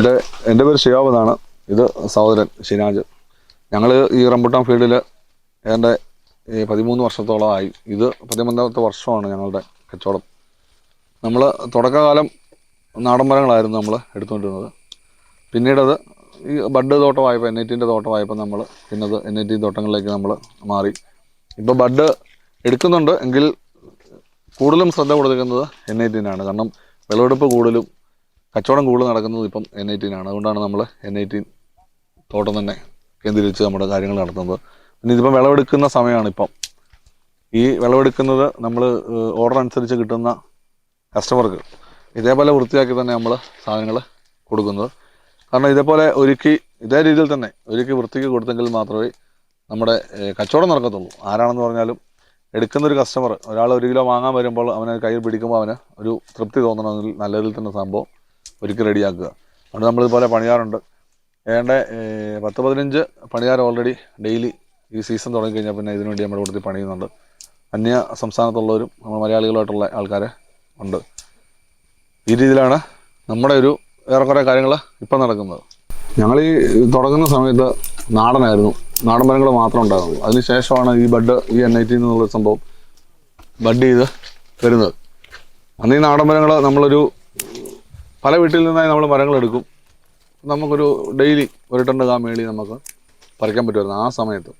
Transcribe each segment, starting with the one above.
എന്റെ എന്റെ പേര് ഷിയാബ് എന്നാണ്. ഇത് സഹോദരൻ ഷിനാജ്. ഞങ്ങൾ ഈ റംബുട്ടാൻ ഫീൽഡിൽ എന്റെ പതിമൂന്ന് വർഷത്തോളമായി ഇത് പതിമൂന്നാമത്തെ വർഷമാണ് ഞങ്ങളുടെ കച്ചവടം. നമ്മൾ തുടക്കകാലം നാടൻ മരങ്ങളായിരുന്നു നമ്മൾ എടുത്തുകൊണ്ടിരുന്നത്. പിന്നീടത് ഈ ബഡ് തോട്ടമായപ്പോൾ എൻ ഐ ടീന്റെ തോട്ടമായപ്പോൾ നമ്മൾ പിന്നത് എൻ ഐ ടി തോട്ടങ്ങളിലേക്ക് നമ്മൾ മാറി. ഇപ്പോൾ ബഡ് എടുക്കുന്നുണ്ട്. എങ്കിൽ കൂടുതലും ശ്രദ്ധ കൊടുക്കുന്നത് എൻ ഐ ടീനാണ്. കാരണം വിളവെടുപ്പ് കൂടുതലും കച്ചവടം കൂടുതൽ നടക്കുന്നത് ഇപ്പം എൻ ഐ ടിനാണ് അതുകൊണ്ടാണ് നമ്മൾ എൻ ഐ ടി തോട്ടം തന്നെ കേന്ദ്രീകരിച്ച് നമ്മുടെ കാര്യങ്ങൾ നടത്തുന്നത്. പിന്നെ ഇതിപ്പം വിളവെടുക്കുന്ന സമയമാണ് ഇപ്പം. ഈ വിളവെടുക്കുന്നത് നമ്മൾ ഓർഡർ അനുസരിച്ച് കിട്ടുന്ന കസ്റ്റമർക്ക് ഇതേപോലെ വൃത്തിയാക്കി തന്നെ നമ്മൾ സാധനങ്ങൾ കൊടുക്കുന്നത്. കാരണം ഇതേപോലെ ഒരുക്കി ഇതേ രീതിയിൽ തന്നെ ഒരുക്കി വൃത്തിക്ക് കൊടുത്തെങ്കിൽ മാത്രമേ നമ്മുടെ കച്ചവടം നടക്കത്തുള്ളൂ. ആരാണെന്ന് പറഞ്ഞാലും എടുക്കുന്ന ഒരു കസ്റ്റമർ ഒരാൾ ഒരു കിലോ വാങ്ങാൻ വരുമ്പോൾ അവനെ കയ്യിൽ പിടിക്കുമ്പോൾ അവന് ഒരു തൃപ്തി തോന്നണമെങ്കിൽ നല്ല രീതിയിൽ തന്നെ സംഭവം. ഒരുക്കി റെഡിയാക്കുക. അതുകൊണ്ട് നമ്മളിതുപോലെ പണിയാറുണ്ട്. ഏണ്ട പത്ത് പതിനഞ്ച് പണിയാർ ഓൾറെഡി ഡെയിലി ഈ സീസൺ തുടങ്ങിക്കഴിഞ്ഞാൽ പിന്നെ ഇതിനു വേണ്ടി നമ്മുടെ കൂടുതൽ പണിയുന്നുണ്ട്. അന്യ സംസ്ഥാനത്തുള്ളവരും നമ്മൾ മലയാളികളുമായിട്ടുള്ള ആൾക്കാർ ഉണ്ട്. ഈ രീതിയിലാണ് നമ്മുടെ ഒരു ഏറെക്കുറെ കാര്യങ്ങൾ ഇപ്പം നടക്കുന്നത്. ഞങ്ങൾ ഈ തുടങ്ങുന്ന സമയത്ത് നാടനായിരുന്നു. നാടൻ മരങ്ങൾ മാത്രം ഉണ്ടാകുന്നു അതിനുശേഷമാണ് ഈ ബഡ് ഈ എൻ ഐ ടി എന്നുള്ള സംഭവം ബഡ് ചെയ്ത് വരുന്നത്. അന്ന് ഈ നാടൻ മരങ്ങൾ നമ്മളൊരു പല വീട്ടിൽ നിന്നായി നമ്മൾ മരങ്ങൾ എടുക്കും. നമുക്കൊരു ഡെയിലി ഒരു ടൺ കാ മേളി നമുക്ക് പറിക്കാൻ പറ്റുമായിരുന്നു ആ സമയത്ത്.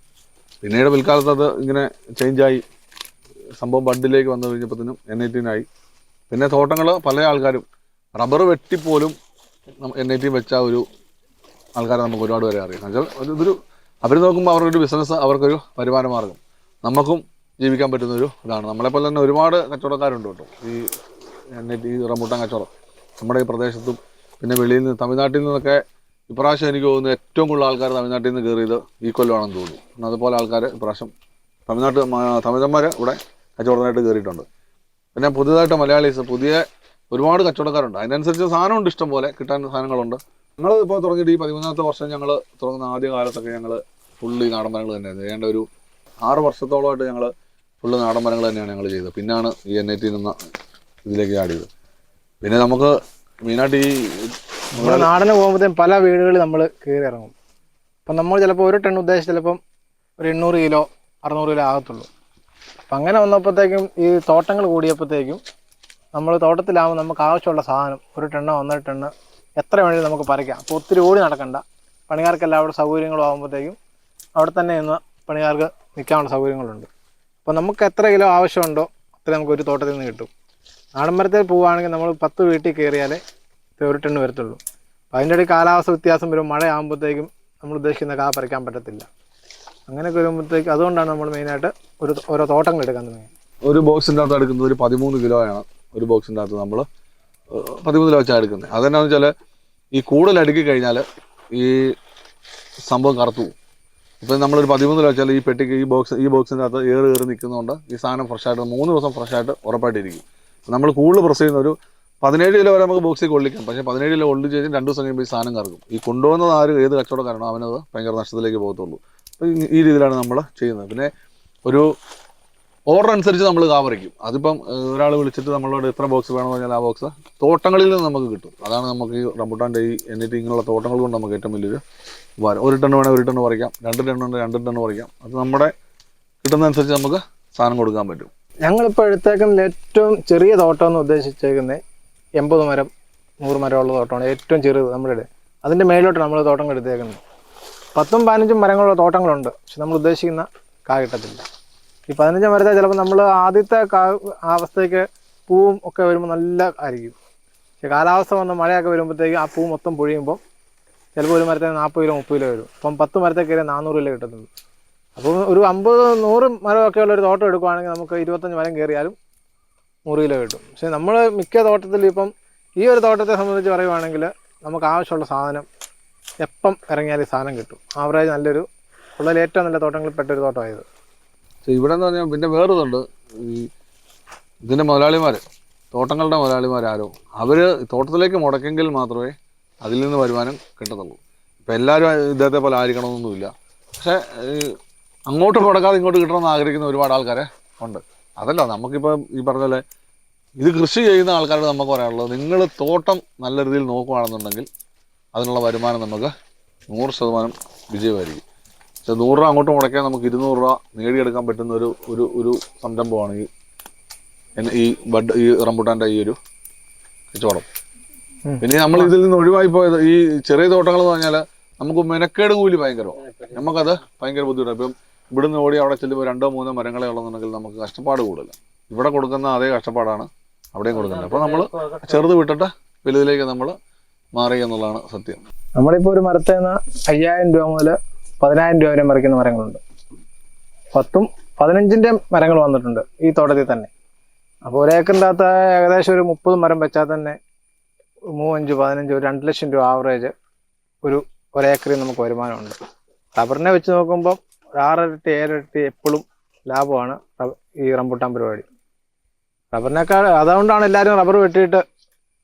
പിന്നീട് പിൽക്കാലത്ത് അത് ഇങ്ങനെ ചേഞ്ചായി സംഭവം ബഡിലേക്ക് വന്നു കഴിഞ്ഞപ്പോഴത്തേനും എൻ ടിനായി പിന്നെ തോട്ടങ്ങൾ പല ആൾക്കാരും റബ്ബർ വെട്ടിപ്പോലും എൻ ടി വെച്ച ഒരു ആൾക്കാരെ നമുക്ക് ഒരുപാട് പേരെ അറിയാം. എന്നുവെച്ചാൽ ഒരു ഇതൊരു അവർ നോക്കുമ്പോൾ അവർക്കൊരു ബിസിനസ് അവർക്കൊരു വരുമാന മാർഗം. നമുക്കും ജീവിക്കാൻ പറ്റുന്ന ഒരു ഇതാണ്. നമ്മളെപ്പോലെ തന്നെ ഒരുപാട് കച്ചവടക്കാരുണ്ട് കേട്ടോ. ഈ എൻ ഈ റംബൂട്ടാൻ കച്ചവടം. നമ്മുടെ ഈ പ്രദേശത്തും പിന്നെ വെളിയിൽ നിന്ന് തമിഴ്നാട്ടിൽ നിന്നൊക്കെ ഇപ്രാവശ്യം എനിക്ക് തോന്നുന്നു ഏറ്റവും കൂടുതൽ ആൾക്കാർ തമിഴ്നാട്ടിൽ നിന്ന് കയറിയത് ഈ കൊല്ലമാണെന്ന് തോന്നുന്നു. അതുപോലെ ആൾക്കാർ ഇപ്രാവശ്യം തമിഴ്നാട്ട് തമിഴന്മാർ ഇവിടെ കച്ചവടത്തിനായിട്ട് കയറിയിട്ടുണ്ട്. പിന്നെ പുതിയതായിട്ട് മലയാളീസ് പുതിയ ഒരുപാട് കച്ചവടക്കാരുണ്ട്. അതിനനുസരിച്ച് സാധനമുണ്ട് ഇഷ്ടം പോലെ കിട്ടാൻ സാധനങ്ങളുണ്ട്. ഞങ്ങൾ ഇപ്പോൾ തുടങ്ങിയിട്ട് ഈ പതിമൂന്നാമത്തെ വർഷം ഞങ്ങൾ തുടങ്ങുന്ന ആദ്യ കാലത്തൊക്കെ ഞങ്ങൾ ഫുള്ള് ഈ നാടൻ മരങ്ങൾ തന്നെയായിരുന്നു. ഏതാണ്ട് ഒരു ആറ് വർഷത്തോളമായിട്ട് ഞങ്ങൾ ഫുള്ള് നാടൻ മരങ്ങൾ തന്നെയാണ് ഞങ്ങൾ ചെയ്തത്. പിന്നാണ് ഈ എൻ ഐ ടി നിന്ന ഇതിലേക്ക് ആഡ് ചെയ്തത്. പിന്നെ നമുക്ക് മെയിനായിട്ട് ഈ നമ്മുടെ നാടിന് പോകുമ്പോഴത്തേക്കും പല വീടുകളിൽ നമ്മൾ കയറി ഇറങ്ങും. അപ്പം നമ്മൾ ചിലപ്പോൾ ഒരു ടൺ ഉദ്ദേശിച്ച് ചിലപ്പം ഒരു എണ്ണൂറ് കിലോ അറുന്നൂറ് കിലോ ആകത്തുള്ളൂ. അപ്പം അങ്ങനെ വന്നപ്പോഴത്തേക്കും ഈ തോട്ടങ്ങൾ കൂടിയപ്പോഴത്തേക്കും നമ്മൾ തോട്ടത്തിലാവുമ്പോൾ നമുക്ക് ആവശ്യമുള്ള സാധനം ഒരു ടണ്ണോ ഒന്നര ടണ്ണ് എത്ര വേണമെങ്കിലും നമുക്ക് പറിക്കാം. അപ്പോൾ ഒത്തിരി ഓടി നടക്കണ്ട. പണിക്കാർക്കെല്ലാം അവിടെ സൗകര്യങ്ങളും ആകുമ്പോഴത്തേക്കും അവിടെ തന്നെ നിന്ന് പണിക്കാർക്ക് നിൽക്കാനുള്ള സൗകര്യങ്ങളുണ്ട്. അപ്പോൾ നമുക്ക് എത്ര കിലോ ആവശ്യമുണ്ടോ അത്ര നമുക്ക് ഒരു തോട്ടത്തിൽ നിന്ന് കിട്ടും. നാടൻ മരത്തിൽ പോവുകയാണെങ്കിൽ നമ്മൾ പത്ത് വീട്ടിൽ കയറിയാലേ ഒരു വരത്തുള്ളൂ. അപ്പം അതിന്റെ ഇടയിൽ കാലാവസ്ഥ വ്യത്യാസം വരും. മഴയാകുമ്പോഴത്തേക്കും നമ്മൾ ഉദ്ദേശിക്കുന്ന കാ പറിക്കാൻ പറ്റത്തില്ല. അങ്ങനെയൊക്കെ വരുമ്പോഴത്തേക്ക് അതുകൊണ്ടാണ് നമ്മൾ മെയിനായിട്ട് ഒരു ഓരോ തോട്ടങ്ങൾ എടുക്കാൻ തുടങ്ങിയത്. ഒരു ബോക്സിന്റെ അകത്ത് എടുക്കുന്നത് ഒരു പതിമൂന്ന് കിലോയാണ് ഒരു ബോക്സിന്റെ അകത്ത് നമ്മൾ പതിമൂന്ന് കിലോ വെച്ചാണ് എടുക്കുന്നത്. അതെന്നാന്ന് വെച്ചാൽ ഈ കൂടുതൽ അടുക്കി കഴിഞ്ഞാൽ ഈ സംഭവം കറുത്തു ഇപ്പം നമ്മളൊരു കിലോ വെച്ചാൽ ഈ പെട്ടിക്ക് ഈ ബോക്സ് ഈ ബോക്സിന്റെ അകത്ത് ഏറ് ഏറ് നിൽക്കുന്നതുകൊണ്ട് ഈ സാധനം ഫ്രഷായിട്ട് മൂന്ന് ദിവസം ഫ്രഷായിട്ട് ഉറപ്പായിട്ടിരിക്കും. നമ്മൾ കൂടുതൽ പ്രസ് ചെയ്യുന്ന ഒരു പതിനേഴ് കിലോ വരെ നമുക്ക് ബോക്സിൽ കൊള്ളിക്കാം. പക്ഷേ പതിനേഴ് കിലോ കൊള്ളി ചെയ്ത് രണ്ട് ദിവസം കഴിയുമ്പോൾ ഈ സാധനം കറക്കും ഈ കൊണ്ടുപോകുന്നത് ആര് ഏത് കച്ചവടക്കാരനോ അവനത് ഭയങ്കര നഷ്ടത്തിലേക്ക് പോകത്തുള്ളൂ. ഈ- രീതിയിലാണ് നമ്മൾ ചെയ്യുന്നത്. പിന്നെ ഒരു ഓർഡർ അനുസരിച്ച് നമ്മൾ കാവറിക്കും അതിപ്പം ഒരാൾ വിളിച്ചിട്ട് നമ്മളോട് എത്ര ബോക്സ് വേണമെന്ന് പറഞ്ഞാൽ ആ ബോക്സ് തോട്ടങ്ങളിൽ നിന്ന് നമുക്ക് കിട്ടും. അതാണ് നമുക്ക് ഈ റംബുട്ടാന്റെ ഈ എന്നിട്ട് ഇങ്ങനെയുള്ള തോട്ടങ്ങൾ കൊണ്ട് നമുക്ക് ഏറ്റവും വലിയൊരു വരം ഒരു ടണ്ണ് വേണേൽ ഒരു ടണ്ണ് പറിക്കാം. രണ്ട് ടണ്ണ് വേണേൽ രണ്ട് ടണ്ണ് പറിക്കാം. അത് നമ്മുടെ കിട്ടുന്നതനുസരിച്ച് നമുക്ക് സാധനം കൊടുക്കാൻ പറ്റും. ഞങ്ങളിപ്പോൾ എടുത്തേക്കുന്ന ഏറ്റവും ചെറിയ തോട്ടം എന്ന് ഉദ്ദേശിച്ചേക്കുന്നത് എൺപത് മരം നൂറ് മരമുള്ള തോട്ടമാണ്. ഏറ്റവും ചെറുത് നമ്മുടെ ഇടയിൽ അതിന്റെ മേലോട്ട് നമ്മൾ തോട്ടങ്ങൾ എടുത്തേക്കുന്നത്. പത്തും പതിനഞ്ചും മരങ്ങളുള്ള തോട്ടങ്ങളുണ്ട്. പക്ഷെ നമ്മൾ ഉദ്ദേശിക്കുന്ന കാ ഈ പതിനഞ്ച് മരത്തെ ചിലപ്പോൾ നമ്മൾ ആദ്യത്തെ കാ അവസ്ഥയ്ക്ക് പൂവും ഒക്കെ വരുമ്പോൾ നല്ല ആയിരിക്കും. പക്ഷെ കാലാവസ്ഥ വന്ന് മഴയൊക്കെ വരുമ്പോഴത്തേക്ക് ആ പൂ മൊത്തം പൊഴിയുമ്പോൾ ചിലപ്പോൾ ഒരു മരത്തിന് നാൽപ്പത് കിലോ മുപ്പത് കിലോ വരും. അപ്പം പത്ത് മരത്തെ നാനൂറ് കിലോ കിട്ടത്തുള്ളൂ. അപ്പോൾ ഒരു അമ്പത് നൂറ് മരമൊക്കെ ഉള്ള ഒരു തോട്ടം എടുക്കുവാണെങ്കിൽ നമുക്ക് ഇരുപത്തഞ്ച് മരം കയറിയാലും നൂറ് കിലോ കിട്ടും. പക്ഷേ നമ്മൾ മിക്ക തോട്ടത്തിൽ ഇപ്പം ഈ ഒരു തോട്ടത്തെ സംബന്ധിച്ച് പറയുവാണെങ്കിൽ നമുക്ക് ആവശ്യമുള്ള സാധനം എപ്പം ഇറങ്ങിയാലും സാധനം കിട്ടും. ആവറേജ് നല്ലൊരു ഉള്ളതിൽ ഏറ്റവും നല്ല തോട്ടങ്ങളിൽ പെട്ട ഒരു തോട്ടമായത്. ഇവിടെ എന്ന് പറഞ്ഞാൽ പിന്നെ വേറൊന്നുണ്ട് ഈ ഇതിന്റെ മുതലാളിമാർ തോട്ടങ്ങളുടെ മുതലാളിമാരാരോ അവർ തോട്ടത്തിലേക്ക് മുടക്കെങ്കിൽ മാത്രമേ അതിൽ നിന്ന് വരുമാനം കിട്ടത്തുള്ളൂ. ഇപ്പം എല്ലാവരും ഇദ്ദേഹത്തെ പോലെ ആയിരിക്കണമെന്നൊന്നുമില്ല. പക്ഷേ അങ്ങോട്ട് കൊടുക്കാതെ ഇങ്ങോട്ട് കിട്ടണമെന്ന് ആഗ്രഹിക്കുന്ന ഒരുപാട് ആൾക്കാരെ ഉണ്ട്. അതല്ല നമുക്കിപ്പോൾ ഈ പറഞ്ഞ പോലെ ഇത് കൃഷി ചെയ്യുന്ന ആൾക്കാരോട് നമുക്ക് പറയാനുള്ളത് നിങ്ങൾ തോട്ടം നല്ല രീതിയിൽ നോക്കുകയാണെന്നുണ്ടെങ്കിൽ അതിനുള്ള വരുമാനം നമുക്ക് നൂറ് ശതമാനം വിജയമായിരിക്കും. പക്ഷെ നൂറ് രൂപ അങ്ങോട്ട് മുടക്കിയാൽ നമുക്ക് ഇരുന്നൂറ് രൂപ നേടിയെടുക്കാൻ പറ്റുന്ന ഒരു ഒരു ഒരു സംരംഭമാണ് ഈ ഈ ബഡ് ഈ റംബുട്ടാന്റെ ഈ ഒരു കച്ചവടം. പിന്നെ നമ്മൾ ഇതിൽ നിന്ന് ഒഴിവായി പോയത് ഈ ചെറിയ തോട്ടങ്ങൾ എന്ന് പറഞ്ഞാൽ നമുക്ക് മെനക്കേട് കൂലി ഭയങ്കരമാണ്. നമുക്കത് ഭയങ്കര ബുദ്ധിമുട്ടാണ്. ഇപ്പം ഇവിടുന്ന് ഓടി അവിടെ ചെല്ലുമ്പോൾ രണ്ടോ മൂന്നോ മരങ്ങളെ ഉള്ളതെന്നുണ്ടെങ്കിൽ നമുക്ക് കഷ്ടപ്പാട് കൂടുതൽ ഇവിടെ കൊടുക്കുന്ന അതേ കഷ്ടപ്പാടാണ് അവിടെയും കൊടുക്കുന്നത്. അപ്പോൾ നമ്മൾ ചെറുത് വിട്ടിട്ട് വലുതിലേക്ക് നമ്മൾ മാറി എന്നുള്ളതാണ് സത്യം. നമ്മളിപ്പോൾ ഒരു മരത്തിൽ നിന്ന് അയ്യായിരം രൂപ മുതൽ പതിനായിരം രൂപ വരെ മറിക്കുന്ന മരങ്ങളുണ്ട്. പത്തും പതിനഞ്ചിന്റെ മരങ്ങൾ വന്നിട്ടുണ്ട് ഈ തോട്ടത്തിൽ തന്നെ. അപ്പോൾ ഒരേക്കറിന്റെ ഏകദേശം ഒരു മുപ്പത് മരം വെച്ചാൽ തന്നെ മൂവഞ്ച് പതിനഞ്ച് ഒരു രണ്ട് ലക്ഷം രൂപ ആവറേജ് ഒരു ഒരേക്കറിൽ നമുക്ക് വരുമാനമുണ്ട്. റബ്ബറിനെ വെച്ച് നോക്കുമ്പോൾ ആറിരട്ടി ഏഴരട്ടി എപ്പോഴും ലാഭമാണ് ഈ റംബുട്ടാൻ പരിപാടി. റബ്ബറിനേക്കാൾ അതുകൊണ്ടാണ് എല്ലാവരും റബ്ബർ വെട്ടിയിട്ട്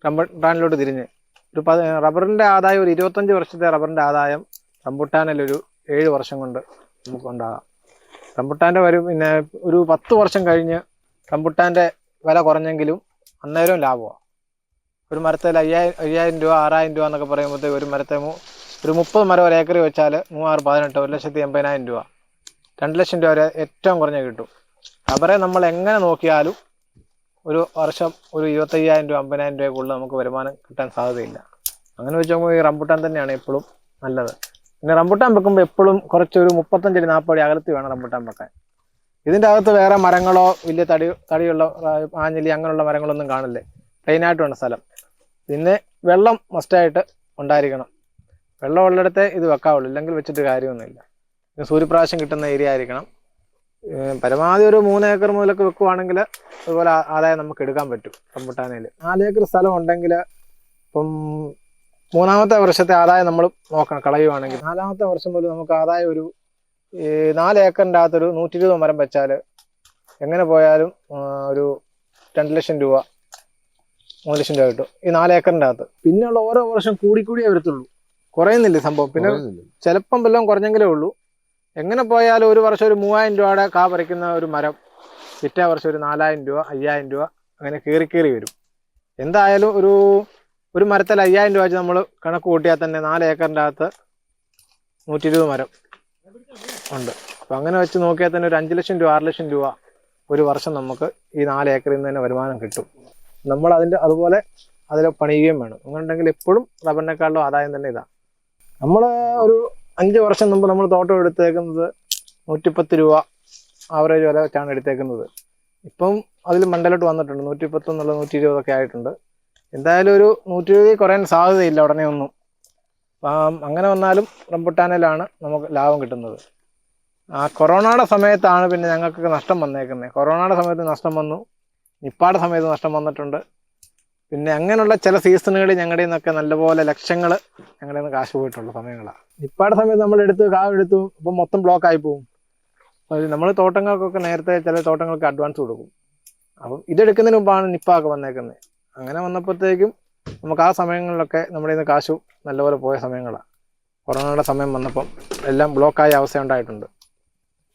റംബുട്ടാനിലോട്ട് തിരിഞ്ഞ്. ഒരു പത് റബ്ബറിന്റെ ആദായം ഒരു ഇരുപത്തഞ്ച് വർഷത്തെ റബ്ബറിന്റെ ആദായം റംബുട്ടാനിൽ ഒരു ഏഴ് വർഷം കൊണ്ട് നമുക്ക് ഉണ്ടാകാം റംബുട്ടാന്റെ വരും പിന്നെ ഒരു പത്ത് വർഷം കഴിഞ്ഞ് റംബുട്ടാന്റെ വില കുറഞ്ഞെങ്കിലും അന്നേരം ലാഭമാണ്. ഒരു മരത്തിൽ അയ്യായിരം അയ്യായിരം രൂപ ആറായിരം രൂപ എന്നൊക്കെ പറയുമ്പോഴത്തേക്ക് ഒരു മരത്തെ ഒരു മുപ്പത് മരം ഒരു ഏക്കറി വെച്ചാൽ മൂവാറ് പതിനെട്ട് ഒരു ലക്ഷത്തി എൺപതിനായിരം രൂപ. രണ്ട് ലക്ഷം രൂപ വരെ ഏറ്റവും കുറഞ്ഞ കിട്ടും. റബ്ബറെ നമ്മൾ എങ്ങനെ നോക്കിയാലും ഒരു വർഷം ഒരു ഇരുപത്തയ്യായിരം രൂപ അമ്പതിനായിരം രൂപയ്ക്കുള്ള നമുക്ക് വരുമാനം കിട്ടാൻ സാധ്യതയില്ല. അങ്ങനെ വെച്ച് നോക്കുമ്പോൾ ഈ റംബുട്ടാൻ തന്നെയാണ് എപ്പോഴും നല്ലത്. പിന്നെ റംബുട്ടാൻ വെക്കുമ്പോൾ എപ്പോഴും കുറച്ചൊരു മുപ്പത്തഞ്ചടി നാൽപ്പടി അകലത്തിൽ വേണം റംബുട്ടാൻ വെക്കാൻ. ഇതിന്റെ അകത്ത് വേറെ മരങ്ങളോ വലിയ തടി തടിയുള്ള ആഞ്ഞലി അങ്ങനെയുള്ള മരങ്ങളൊന്നും കാണില്ലേ? പ്ലെയിനായിട്ട് വേണം സ്ഥലം. പിന്നെ വെള്ളം മസ്റ്റായിട്ട് ഉണ്ടായിരിക്കണം. വെള്ളം ഉള്ളിടത്തെ ഇത് വെക്കാവുള്ളൂ. ഇല്ലെങ്കിൽ വെച്ചിട്ട് കാര്യമൊന്നുമില്ല. പിന്നെ സൂര്യപ്രകാശം കിട്ടുന്ന ഏരിയ ആയിരിക്കണം. പരമാവധി ഒരു മൂന്ന് ഏക്കർ മുതലൊക്കെ വെക്കുവാണെങ്കിൽ അതുപോലെ ആദായം നമുക്ക് എടുക്കാൻ പറ്റും റംബുട്ടാനയിൽ നാല് ഏക്കർ സ്ഥലം ഉണ്ടെങ്കിൽ ഇപ്പം മൂന്നാമത്തെ വർഷത്തെ ആദായം നമ്മൾ നോക്കണം കളയുവാണെങ്കിൽ നാലാമത്തെ വർഷം പോലും നമുക്ക് ആദായം ഒരു നാല് ഏക്കറിന്റെ അകത്തൊരു നൂറ്റി ഇരുപത് മരം വെച്ചാൽ എങ്ങനെ പോയാലും ഒരു രണ്ട് ലക്ഷം രൂപ മൂന്ന് ലക്ഷം രൂപ കിട്ടും ഈ നാല് ഏക്കറിന്റെ അകത്ത്. പിന്നെയുള്ള ഓരോ വർഷം കൂടി കൂടിയേ വരത്തുള്ളൂ. കുറയുന്നില്ല സംഭവം? പിന്നെ ചിലപ്പം വല്ലതും കുറഞ്ഞെങ്കിലേ ഉള്ളൂ. എങ്ങനെ പോയാലും ഒരു വർഷം ഒരു മൂവായിരം രൂപയുടെ കാ പറിക്കുന്ന ഒരു മരം പിറ്റേ വർഷം ഒരു നാലായിരം രൂപ അയ്യായിരം രൂപ അങ്ങനെ കയറി കയറി വരും. എന്തായാലും ഒരു ഒരു മരത്തിൽ അയ്യായിരം രൂപ വെച്ച് നമ്മൾ കണക്ക് കൂട്ടിയാൽ തന്നെ നാല് ഏക്കറിന്റെ അകത്ത് നൂറ്റി ഇരുപത് മരം ഉണ്ട്. അപ്പം അങ്ങനെ വെച്ച് നോക്കിയാൽ തന്നെ ഒരു അഞ്ച് ലക്ഷം രൂപ ആറ് ലക്ഷം രൂപ ഒരു വർഷം നമുക്ക് ഈ നാല് ഏക്കറിൽ നിന്ന് തന്നെ വരുമാനം കിട്ടും. നമ്മൾ അതിന്റെ അതുപോലെ അതിൽ പണിയുകയും വേണം. അങ്ങനെ ഉണ്ടെങ്കിൽ എപ്പോഴും റബ്ബറിനെക്കാളും ആദായം തന്നെ ഇതാണ് നമ്മൾ ഒരു അഞ്ച് വർഷം മുമ്പ് നമ്മൾ തോട്ടം എടുത്തേക്കുന്നത് നൂറ്റിപ്പത്ത് രൂപ ആവറേജ് വില വെച്ചാണ് എടുത്തേക്കുന്നത്. ഇപ്പം അതിൽ മണ്ടലോട്ട് വന്നിട്ടുണ്ട്. നൂറ്റിപ്പത്ത് എന്നുള്ള നൂറ്റി ഇരുപതൊക്കെ ആയിട്ടുണ്ട്. എന്തായാലും ഒരു നൂറ്റി ഇരുപതിൽ കുറയാൻ സാധ്യതയില്ല ഉടനെ ഒന്നും. അങ്ങനെ വന്നാലും റംബുട്ടാനിലാണ് നമുക്ക് ലാഭം കിട്ടുന്നത്. ആ കൊറോണയുടെ സമയത്താണ് പിന്നെ ഞങ്ങൾക്ക് നഷ്ടം വന്നേക്കുന്നത്. കൊറോണയുടെ സമയത്ത് നഷ്ടം വന്നു. നിപ്പാടെ സമയത്ത് നഷ്ടം വന്നിട്ടുണ്ട്. പിന്നെ അങ്ങനെയുള്ള ചില സീസണുകളിൽ ഞങ്ങളുടെ നിന്നൊക്കെ നല്ലപോലെ ലക്ഷങ്ങൾ ഞങ്ങളുടെ നിന്ന് കാശ് പോയിട്ടുള്ള സമയങ്ങളാണ് നിപ്പാടെ സമയത്ത് നമ്മൾ എടുത്ത് കാവ് എടുത്തു ഇപ്പം മൊത്തം ബ്ലോക്ക് ആയി പോകും നമ്മൾ തോട്ടങ്ങൾക്കൊക്കെ നേരത്തെ ചില തോട്ടങ്ങൾക്ക് അഡ്വാൻസ് കൊടുക്കും. അപ്പം ഇതെടുക്കുന്നതിന് മുമ്പാണ് നിപ്പാക്ക് വന്നേക്കുന്നത് അങ്ങനെ വന്നപ്പോഴത്തേക്കും നമുക്ക് ആ സമയങ്ങളിലൊക്കെ നമ്മുടെ നിന്ന് കാശു നല്ലപോലെ പോയ സമയങ്ങളാണ് കൊറോണയുടെ സമയം വന്നപ്പം എല്ലാം ബ്ലോക്കായ അവസ്ഥ ഉണ്ടായിട്ടുണ്ട്.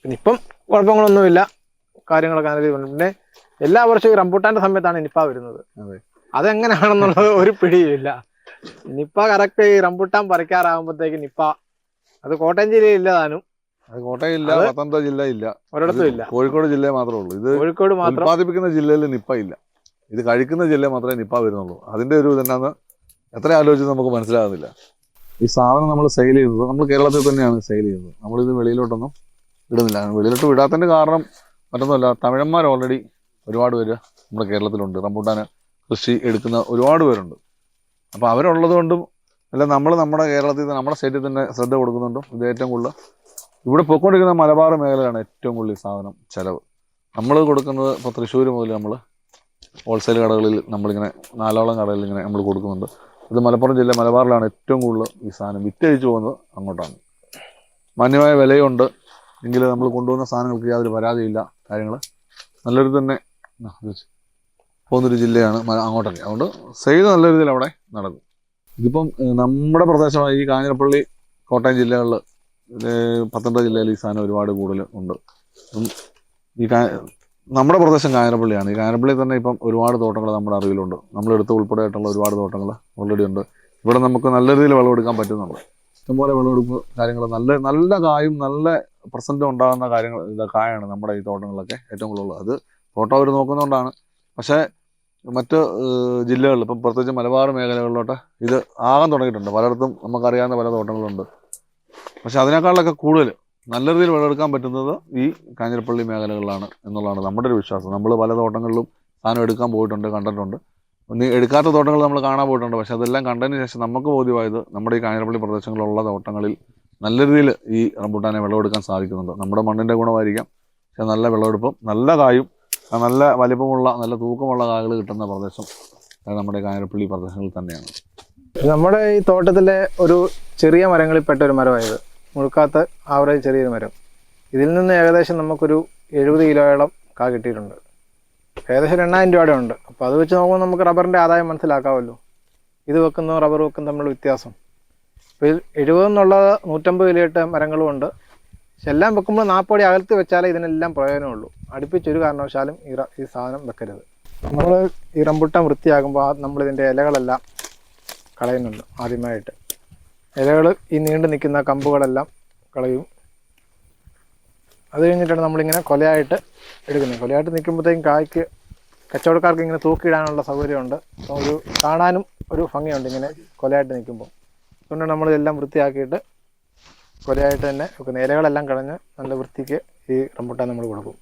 പിന്നെ ഇപ്പം കുഴപ്പങ്ങളൊന്നുമില്ല. കാര്യങ്ങളൊക്കെ നല്ല രീതിയിൽ പിന്നെ എല്ലാ വർഷവും റംബൂട്ടാന്റെ സമയത്താണ് നിപ്പ വരുന്നത്. അതെങ്ങനെയാണെന്നുള്ളത് ഒരു പിടിയില്ല നിപ്പ കറക്റ്റ് ഈ റംബൂട്ടാൻ പറിക്കാറാകുമ്പോഴത്തേക്ക് നിപ്പ. അത് കോട്ടയം ജില്ലയിൽ ഇല്ല താനും. അത് കോട്ടയം ഇല്ല പത്തനംതിട്ട ജില്ല ഇല്ല. ഒരിടത്തും ഇല്ല. കോഴിക്കോട് ജില്ല മാത്രമേ ഉള്ളൂ. ഇത് കോഴിക്കോട് മാത്രം? ഉൽപ്പാദിപ്പിക്കുന്ന ജില്ലയിൽ നിപ്പ ഇല്ല. ഇത് കഴിക്കുന്ന ജില്ല മാത്രമേ നിപ്പ വരുന്നുള്ളൂ. അതിന്റെ ഒരു ഇതെന്നാന്ന് എത്ര ആലോചിച്ച് നമുക്ക് മനസ്സിലാകുന്നില്ല. ഈ സാധനം നമ്മൾ സെയിൽ ചെയ്യുന്നത് നമ്മൾ കേരളത്തിൽ തന്നെയാണ് സെയിൽ ചെയ്യുന്നത്. നമ്മളിത് വെളിയിലോട്ടൊന്നും ഇടുന്നില്ല. വെളിയിലോട്ട് വിടാത്തതിന്റെ കാരണം മറ്റൊന്നുമല്ല തമിഴന്മാർ ഓൾറെഡി ഒരുപാട് പേര് നമ്മുടെ കേരളത്തിലുണ്ട്. റംബൂട്ടാന് കൃഷി എടുക്കുന്ന ഒരുപാട് പേരുണ്ട്. അപ്പോൾ അവരുള്ളത് കൊണ്ടും അല്ല നമ്മൾ നമ്മുടെ കേരളത്തിൽ നമ്മുടെ സ്റ്റേറ്റിൽ തന്നെ ശ്രദ്ധ കൊടുക്കുന്നുണ്ടും ഇത് ഏറ്റവും കൂടുതൽ. ഇവിടെ പൊയ്ക്കൊണ്ടിരിക്കുന്ന മലബാർ മേഖലയാണ് ഏറ്റവും കൂടുതൽ ഈ സാധനം ചിലവ്. നമ്മൾ കൊടുക്കുന്നത് ഇപ്പോൾ തൃശ്ശൂർ മുതൽ നമ്മൾ ഹോൾസെയിൽ കടകളിൽ നമ്മളിങ്ങനെ നാലോളം കടകളിൽ ഇങ്ങനെ നമ്മൾ കൊടുക്കുന്നുണ്ട്. ഇത് മലപ്പുറം ജില്ല മലബാറിലാണ് ഏറ്റവും കൂടുതൽ ഈ സാധനം വിറ്റഴിച്ചു പോകുന്നത് അങ്ങോട്ടാണ്. മാന്യമായ വിലയുണ്ട്. എങ്കിൽ നമ്മൾ കൊണ്ടുവന്ന സാധനങ്ങൾക്ക് യാതൊരു പരാതിയില്ല കാര്യങ്ങൾ നല്ലൊരു തന്നെ ആ, പോകുന്നൊരു ജില്ലയാണ് അങ്ങോട്ടൊക്കെ അതുകൊണ്ട് സെയിൽ നല്ല രീതിയിൽ അവിടെ നടക്കും. ഇതിപ്പം നമ്മുടെ പ്രദേശമായ ഈ കാഞ്ഞിരപ്പള്ളി കോട്ടയം ജില്ലകളിൽ പത്തനംതിട്ട ജില്ലയിൽ ഈ സാധനം ഒരുപാട് കൂടുതൽ ഉണ്ട്. ഈ നമ്മുടെ പ്രദേശം കാഞ്ഞിരപ്പള്ളിയാണ്. ഈ കാഞ്ഞിരപ്പള്ളി തന്നെ ഇപ്പം ഒരുപാട് തോട്ടങ്ങൾ നമ്മുടെ അറിവിലുണ്ട്. നമ്മളെടുത്ത് ഉൾപ്പെടെയായിട്ടുള്ള ഒരുപാട് തോട്ടങ്ങൾ ഓൾറെഡി ഉണ്ട്. ഇവിടെ നമുക്ക് നല്ല രീതിയിൽ വിളവെടുക്കാൻ പറ്റുന്നുണ്ട്. ഇഷ്ടംപോലെ വിളവെടുപ്പ് കാര്യങ്ങൾ നല്ല നല്ല കായും നല്ല പ്രസന്റും ഉണ്ടാകുന്ന കാര്യങ്ങൾ കായാണ് നമ്മുടെ ഈ തോട്ടങ്ങളിലൊക്കെ ഏറ്റവും കൂടുതലുള്ളത്. അത് ഫോട്ടോ അവർ നോക്കുന്നതുകൊണ്ടാണ് പക്ഷേ മറ്റ് ജില്ലകളിൽ ഇപ്പം പ്രത്യേകിച്ച് മലബാർ മേഖലകളിലോട്ട് ഇത് ആകാൻ തുടങ്ങിയിട്ടുണ്ട്. പലയിടത്തും നമുക്കറിയാവുന്ന പല തോട്ടങ്ങളുണ്ട്. പക്ഷെ അതിനേക്കാളൊക്കെ കൂടുതൽ നല്ല രീതിയിൽ വിളവെടുക്കാൻ പറ്റുന്നത് ഈ കാഞ്ഞിരപ്പള്ളി മേഖലകളിലാണ് എന്നുള്ളതാണ് നമ്മുടെ ഒരു വിശ്വാസം. നമ്മൾ പല തോട്ടങ്ങളിലും സാധനം എടുക്കാൻ പോയിട്ടുണ്ട് കണ്ടിട്ടുണ്ട്. ഒന്ന് എടുക്കാത്ത തോട്ടങ്ങൾ നമ്മൾ കാണാൻ പോയിട്ടുണ്ട്. പക്ഷെ അതെല്ലാം കണ്ടതിന് ശേഷം നമുക്ക് ബോധ്യമായത് നമ്മുടെ ഈ കാഞ്ഞിരപ്പള്ളി പ്രദേശങ്ങളിലുള്ള തോട്ടങ്ങളിൽ നല്ല രീതിയിൽ ഈ റംബൂട്ടാനെ വിളവെടുക്കാൻ സാധിക്കുന്നുണ്ട്. നമ്മുടെ മണ്ണിന്റെ ഗുണമായിരിക്കാം. പക്ഷെ നല്ല വിളവെടുപ്പും നല്ല കായും നല്ല വലിപ്പമുള്ള നല്ല തൂക്കമുള്ള കായകൾ കിട്ടുന്ന പ്രദേശം. നമ്മുടെ കാഞ്ഞിരപ്പള്ളി പ്രദേശങ്ങളിൽ തന്നെയാണ്. നമ്മുടെ ഈ തോട്ടത്തിലെ ഒരു ചെറിയ മരങ്ങളിൽപ്പെട്ട ഒരു മരമായത് മുഴുക്കാത്ത ആവറേജ് ചെറിയൊരു മരം. ഇതിൽ നിന്ന് ഏകദേശം നമുക്കൊരു എഴുപത് കിലോയോളം കാ കിട്ടിയിട്ടുണ്ട്. ഏകദേശം രണ്ടായിരം രൂപയുടെ ഉണ്ട്. അപ്പോൾ അത് വെച്ച് നോക്കുമ്പോൾ നമുക്ക് റബ്ബറിന്റെ ആദായം മനസ്സിലാക്കാമല്ലോ ഇത് വെക്കുന്ന റബ്ബർ വെക്കുന്ന തമ്മിലുള്ള വ്യത്യാസം. ഇപ്പോൾ എഴുപതെന്നുള്ള നൂറ്റമ്പത് കിലോയിട്ട് മരങ്ങളും ഉണ്ട്. പക്ഷെ എല്ലാം വെക്കുമ്പോൾ നാൽപ്പടി അകലത്ത് വെച്ചാലേ ഇതിനെല്ലാം പ്രയോജനമുള്ളൂ. അടുപ്പിച്ചൊരു കാരണവശാലും ഈ ഈ സാധനം വെക്കരുത്. നമ്മൾ ഈ റംബുട്ടാൻ വൃത്തിയാകുമ്പോൾ നമ്മളിതിന്റെ ഇലകളെല്ലാം കളയുന്നുണ്ട് ആദ്യമായിട്ട്. ഇലകൾ ഈ നീണ്ടു നിൽക്കുന്ന കമ്പുകളെല്ലാം കളയും. അത് കഴിഞ്ഞിട്ടാണ് നമ്മളിങ്ങനെ കൊലയായിട്ട് എടുക്കുന്നത്. കൊലയായിട്ട് നിൽക്കുമ്പോഴത്തേക്കും കായ്ക്ക് കച്ചവടക്കാർക്ക് ഇങ്ങനെ തൂക്കിയിടാനുള്ള സൗകര്യമുണ്ട്. ഒരു കാണാനും ഒരു ഭംഗിയുണ്ട് ഇങ്ങനെ കൊലയായിട്ട് നിൽക്കുമ്പോൾ. അതുകൊണ്ടാണ് നമ്മളിതെല്ലാം വൃത്തിയാക്കിയിട്ട് കൊലയായിട്ട് തന്നെ വെക്കുന്നത് ഇലകളെല്ലാം കളഞ്ഞ് നല്ല വൃത്തിക്ക് ഈ റംബുട്ടാൻ നമ്മൾ കൊടുക്കും.